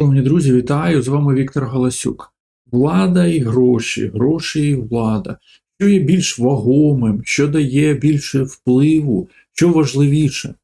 Шановні друзі, вітаю! З вами Віктор Галасюк. Влада і гроші, гроші і влада. Що є більш вагомим, що дає більше впливу, що важливіше?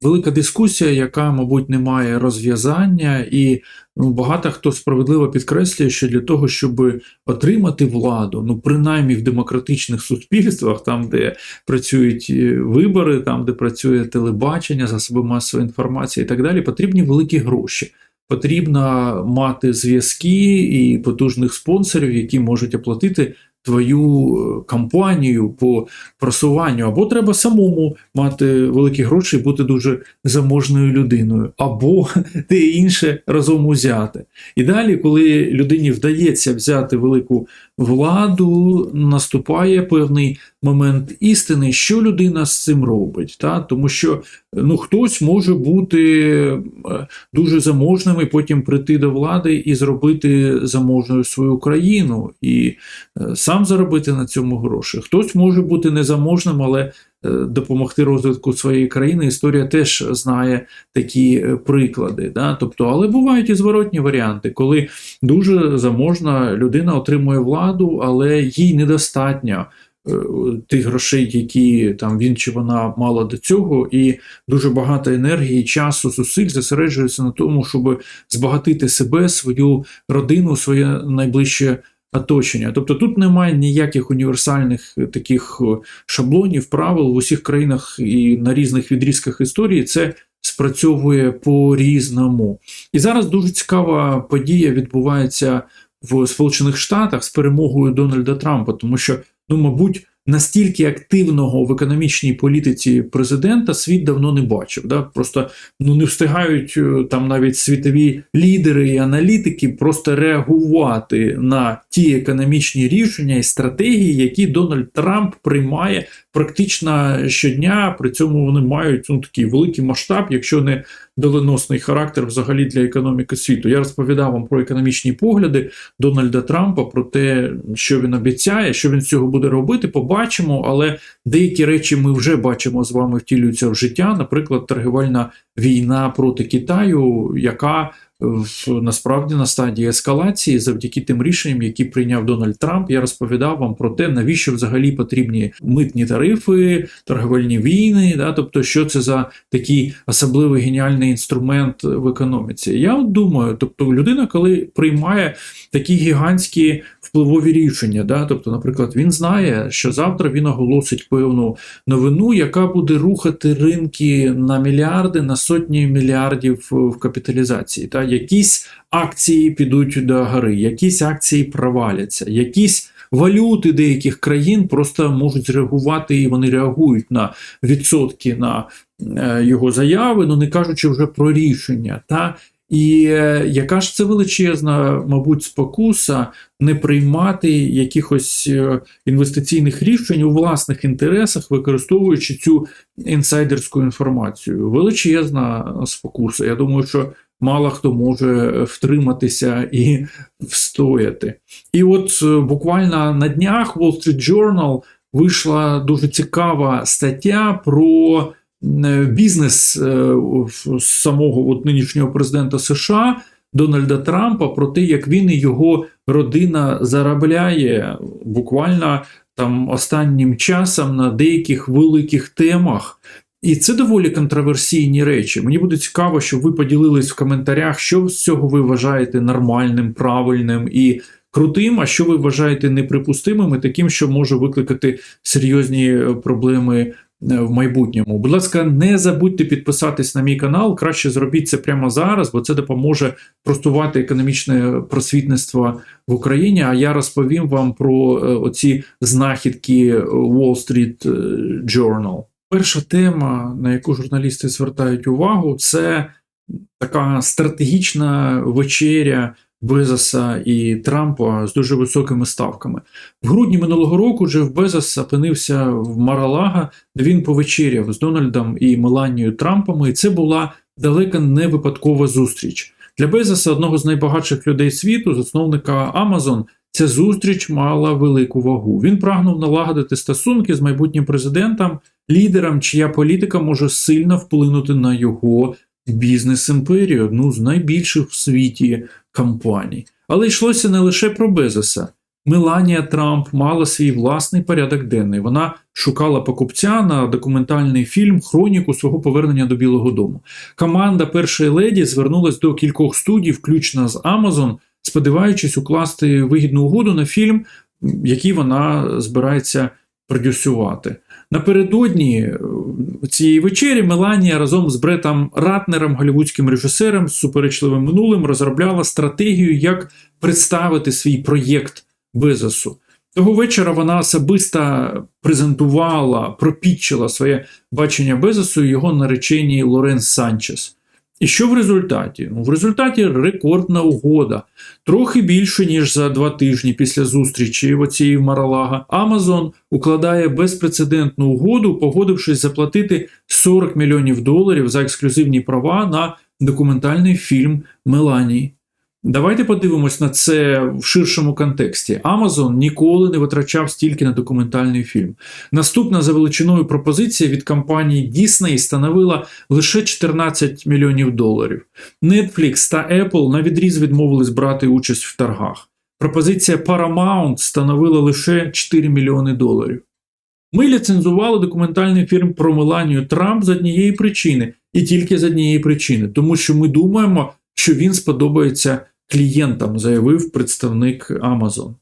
Велика дискусія, яка, мабуть, не має розв'язання, і ну, багато хто справедливо підкреслює, що для того, щоб отримати владу, ну принаймні в демократичних суспільствах, там, де працюють е, вибори, там, де працює телебачення, засоби масової інформації і так далі, потрібні великі гроші. Потрібно мати зв'язки і потужних спонсорів, які можуть оплатити твою е, кампанію по просуванню, або треба самому мати великі гроші і бути дуже заможною людиною, або те інше разом узяти. І далі, коли людині вдається взяти велику владу, наступає певний момент істини, що людина з цим робить. Та? Тому що ну, хтось може бути е, дуже заможним і потім прийти до влади і зробити заможною свою країну, і е, сам заробити на цьому гроші. Хтось може бути незаможним, але е, допомогти розвитку своєї країни. Історія теж знає такі е, приклади. Да? Тобто, але бувають і зворотні варіанти, коли дуже заможна людина отримує владу, але їй недостатньо. е, Тих грошей, які там він чи вона мала до цього, і дуже багато енергії, часу, зусиль зосереджується на тому, щоб збагатити себе, свою родину, своє найближче оточення. Тобто тут немає ніяких універсальних е, таких е, шаблонів, правил в усіх країнах і на різних відрізках історії це спрацьовує по-різному. І зараз дуже цікава подія відбувається в Сполучених Штатах з перемогою Дональда Трампа, тому що, ну, мабуть, настільки активного в економічній політиці президента світ давно не бачив. Да? Просто ну, не встигають е, там навіть світові лідери і аналітики просто реагувати на ті економічні рішення і стратегії, які Дональд Трамп приймає практично щодня. При цьому вони мають ну, такий великий масштаб, якщо не доленосний характер взагалі для економіки світу. Я розповідав вам про економічні погляди Дональда Трампа, про те, що він обіцяє, що він з цього буде робити, побачимо, але деякі речі ми вже бачимо з вами втілюються в життя. Наприклад, торгівельна війна проти Китаю, яка насправді на стадії ескалації завдяки тим рішенням, які прийняв Дональд Трамп, я розповідав вам про те, навіщо взагалі потрібні митні тарифи, торговельні війни, да, тобто, що це за такий особливий геніальний інструмент в економіці. Я от думаю, тобто, людина, коли приймає такі гігантські впливові рішення, да, тобто, наприклад, він знає, що завтра він оголосить певну новину, яка буде рухати ринки на мільярди, на сотні мільярдів в капіталізації. Та якісь акції підуть до гори, якісь акції проваляться, якісь валюти деяких країн просто можуть зреагувати, і вони реагують на відсотки на е, його заяви, ну не кажучи вже про рішення. Та і е, яка ж це величезна, мабуть, спокуса не приймати якихось е, інвестиційних рішень у власних інтересах, використовуючи цю інсайдерську інформацію. Величезна спокуса. Я думаю, що мало хто може втриматися і встояти. І от е, буквально на днях Wall Street Journal вийшла дуже цікава стаття про е, бізнес е, самого от нинішнього президента США. Дональда Трампа про те, як він і його родина заробляє буквально там останнім часом на деяких великих темах. І це доволі контроверсійні речі. Мені буде цікаво, щоб ви поділились в коментарях, що з цього ви вважаєте нормальним, правильним і крутим, а що ви вважаєте неприпустимим і таким, що може викликати серйозні проблеми е, в майбутньому. Будь ласка, не забудьте підписатись на мій канал. Краще зробіть це прямо зараз, бо це допоможе простувати економічне просвітництво в Україні. А я розповім вам про е, оці знахідки Wall Street Journal. Перша тема, на яку журналісти звертають увагу, це така стратегічна вечеря Безоса і Трампа з дуже високими ставками. В грудні минулого року Джеф Безос опинився в Маралага, де він повечеряв з Дональдом і Меланією Трампами, і це була далека не випадкова зустріч. Для Безоса, одного з найбагатших людей світу, засновника Amazon, ця зустріч мала велику вагу. Він прагнув налагодити стосунки з майбутнім президентом, лідером, чия політика може сильно вплинути на його бізнес імперію, одну з найбільших в світі компаній. Але йшлося не лише про Безоса. Меланія Трамп мала свій власний порядок денний. Вона шукала покупця на документальний фільм Хроніку свого повернення до Білого Дому. Команда першої леді звернулась до кількох студій, включно з Amazon, сподіваючись укласти вигідну угоду на фільм, який вона збирається продюсувати. Напередодні е, цієї вечері Меланія разом з Бретом Ратнером, голівудським режисером з суперечливим минулим, розробляла стратегію, як представити свій проєкт Безосу. Того вечора вона особисто презентувала, пропітчила своє бачення Безосу його нареченій Лорен Санчес. І що в результаті? Ну, в результаті рекордна угода. Трохи більше, ніж за два тижні після зустрічі в оцієї Маралага, Amazon укладає безпрецедентну угоду, погодившись заплатити 40 мільйонів доларів за ексклюзивні права на документальний фільм Меланії. Давайте подивимось на це в ширшому контексті. Amazon ніколи не витрачав стільки на документальний фільм. Наступна за величиною пропозиція від компанії Disney становила лише 14 мільйонів доларів. Netflix та Apple на відріз відмовились брати участь в торгах. Пропозиція Paramount становила лише 4 мільйони доларів. Ми ліцензували документальний фільм про Меланію Трамп з однієї причини, і тільки з однієї причини, тому що ми думаємо, що він сподобається клієнтам, заявив представник Amazon.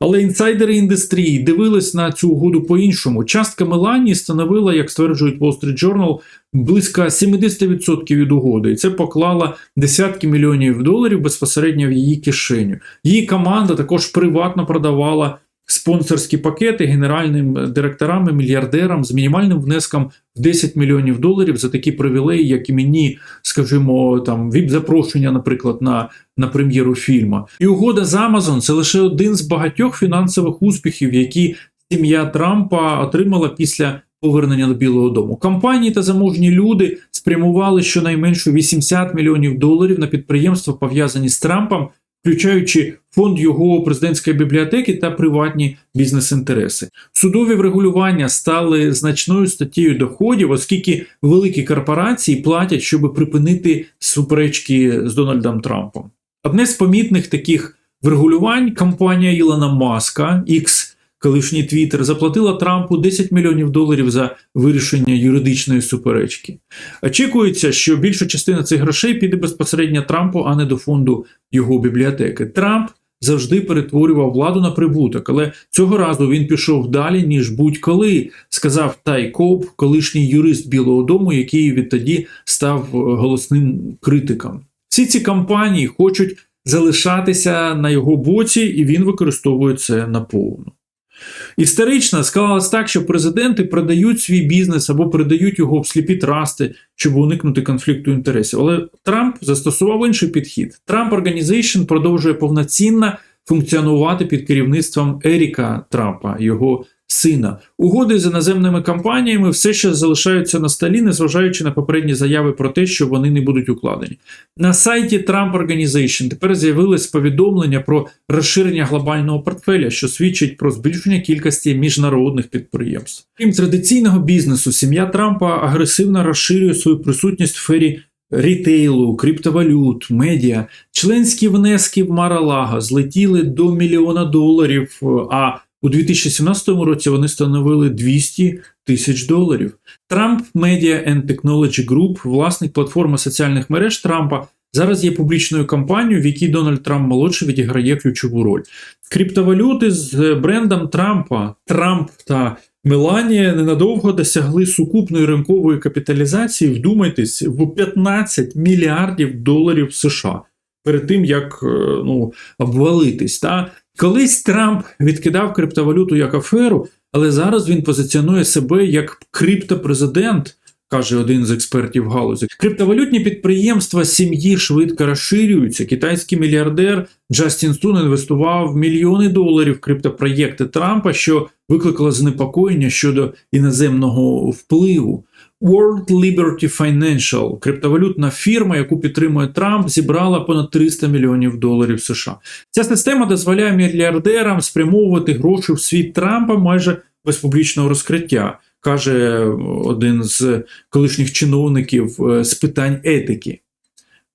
Але інсайдери індустрії дивились на цю угоду по-іншому. Частка Меланії становила, як стверджують Wall Street Journal, близько 70% від угоди, і це поклало десятки мільйонів доларів безпосередньо в її кишеню. Її команда також приватно продавала спонсорські пакети генеральним директорам і мільярдерам з мінімальним внеском в 10 мільйонів доларів за такі привілеї, як і мені, скажімо, там віп-запрошення, наприклад, на, на прем'єру фільму. І угода з Amazon – це лише один з багатьох фінансових успіхів, які сім'я Трампа отримала після. Повернення до Білого Дому компанії та заможні люди спрямували щонайменше 80 мільйонів доларів на підприємства, пов'язані з Трампом, включаючи фонд його президентської бібліотеки та приватні бізнес-інтереси. Судові врегулювання стали значною статтєю доходів, оскільки великі корпорації платять, щоб припинити суперечки з Дональдом Трампом. Одне з помітних таких врегулювань компанія Ілона Маска X колишній Твіттер, заплатила Трампу 10 мільйонів доларів за вирішення юридичної суперечки. Очікується, що більша частина цих грошей піде безпосередньо Трампу, а не до фонду його бібліотеки. Трамп завжди перетворював владу на прибуток, але цього разу він пішов далі, ніж будь-коли, сказав Тай Коп, колишній юрист Білого Дому, який відтоді став голосним критиком. Всі ці компанії хочуть залишатися на його боці, і він використовує це наповну. Історично склалось так, що президенти продають свій бізнес або продають його в сліпі трасти, щоб уникнути конфлікту інтересів. Але Трамп застосував інший підхід. Трамп Organization продовжує повноцінно функціонувати під керівництвом Еріка Трампа, його сина. Угоди з іноземними компаніями все ще залишаються на столі, незважаючи на попередні заяви про те, що вони не будуть укладені. На сайті Trump Organization тепер з'явилось повідомлення про розширення глобального портфеля, що свідчить про збільшення кількості міжнародних підприємств. Крім традиційного бізнесу, сім'я Трампа агресивно розширює свою присутність в сфері рітейлу, криптовалют, медіа. Членські внески в Маралага злетіли до мільйона доларів. а у 2017 році вони становили 200 тисяч доларів. Trump Media and Technology Group, власник платформи соціальних мереж Трампа, зараз є публічною компанією, в якій Дональд Трамп молодший відіграє ключову роль. Криптовалюти з брендом Трампа, Трамп та Меланія ненадовго досягли сукупної ринкової капіталізації, вдумайтесь, в 15 мільярдів доларів США. Перед тим як ну, обвалитись. Та? Колись Трамп відкидав криптовалюту як аферу, але зараз він позиціонує себе як криптопрезидент, каже один з експертів галузі. Криптовалютні підприємства сім'ї швидко розширюються. Китайський мільярдер Джастін Сун інвестував мільйони доларів в криптопроєкти Трампа, що викликало занепокоєння щодо іноземного впливу. World Liberty Financial, криптовалютна фірма, яку підтримує Трамп, зібрала понад 300 мільйонів доларів США. Ця система дозволяє мільярдерам спрямовувати гроші в світ Трампа майже без публічного розкриття. каже один з колишніх чиновників е, з питань етики.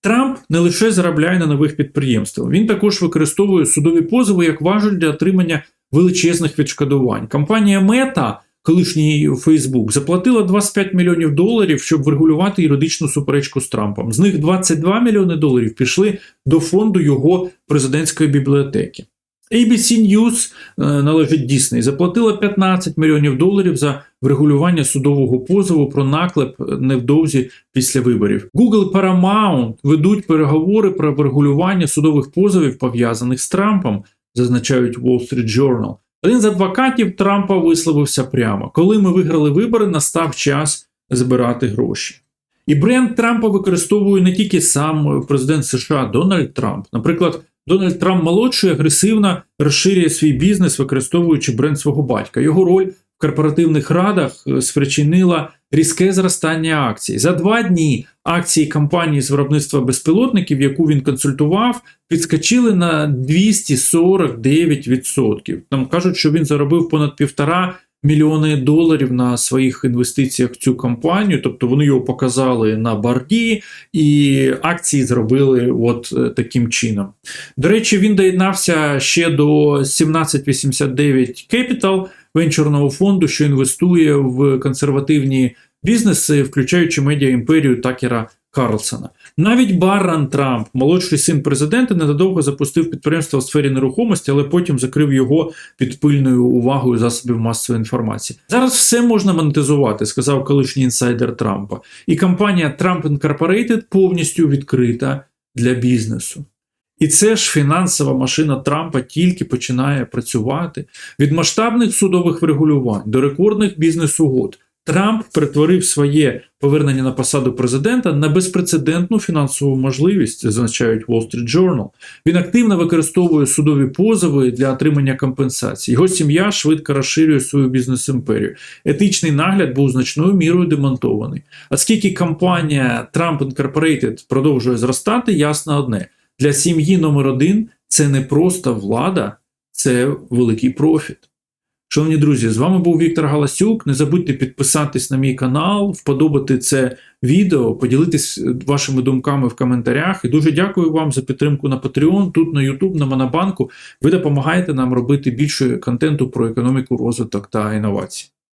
Трамп не лише заробляє на нових підприємствах, він також використовує судові позови як важель для отримання величезних відшкодувань. Компанія Мета, колишній Фейсбук, заплатила 25 мільйонів доларів, щоб врегулювати юридичну суперечку з Трампом. З них 22 мільйони доларів пішли до фонду його президентської бібліотеки. ABC News е, належить Disney, заплатила 15 мільйонів доларів за врегулювання судового позову про наклеп невдовзі після виборів. Google Paramount ведуть переговори про врегулювання судових позовів, пов'язаних з Трампом, зазначають Wall Street Journal. Один з адвокатів Трампа висловився прямо: коли ми виграли вибори, настав час збирати гроші. І бренд Трампа використовує не тільки сам президент США Дональд Трамп. Наприклад, Дональд Трамп молодший агресивно розширює свій бізнес, використовуючи бренд свого батька. Його роль в корпоративних радах е, спричинила різке зростання акцій. За два дні акції компанії з виробництва безпілотників, яку він консультував, підскочили на 249%. Там кажуть, що він заробив понад півтора мільйони доларів на своїх інвестиціях в цю компанію. Тобто вони його показали на борді, і акції зробили от е, таким чином. До речі, він доєднався ще до 1789 Capital венчурного фонду, що інвестує в консервативні бізнеси, включаючи медіа імперію Такера Карлсона. Навіть Барран Трамп, молодший син президента, ненадовго запустив підприємство в сфері нерухомості, але потім закрив його під пильною увагою засобів масової інформації. Зараз все можна монетизувати, сказав колишній інсайдер Трампа. І компанія Trump Incorporated повністю відкрита для бізнесу. І це ж фінансова машина Трампа тільки починає працювати від масштабних судових врегулювань до рекордних бізнес-угод. Трамп перетворив своє повернення на посаду президента на безпрецедентну фінансову можливість, зазначають Wall Street Journal. Він активно використовує судові позови для отримання компенсацій. Його сім'я швидко розширює свою бізнес-імперію. Етичний нагляд був значною мірою демонтований. Оскільки компанія Trump Incorporated продовжує зростати, ясно одне: для сім'ї номер один це не просто влада, це великий профіт. Шановні друзі, з вами був Віктор Галасюк. Не забудьте підписатись на мій канал, вподобати це відео, поділитись вашими думками в коментарях. І дуже дякую вам за підтримку на Patreon, тут на YouTube, на Монобанку. Ви допомагаєте нам робити більше контенту про економіку, розвиток та інновації.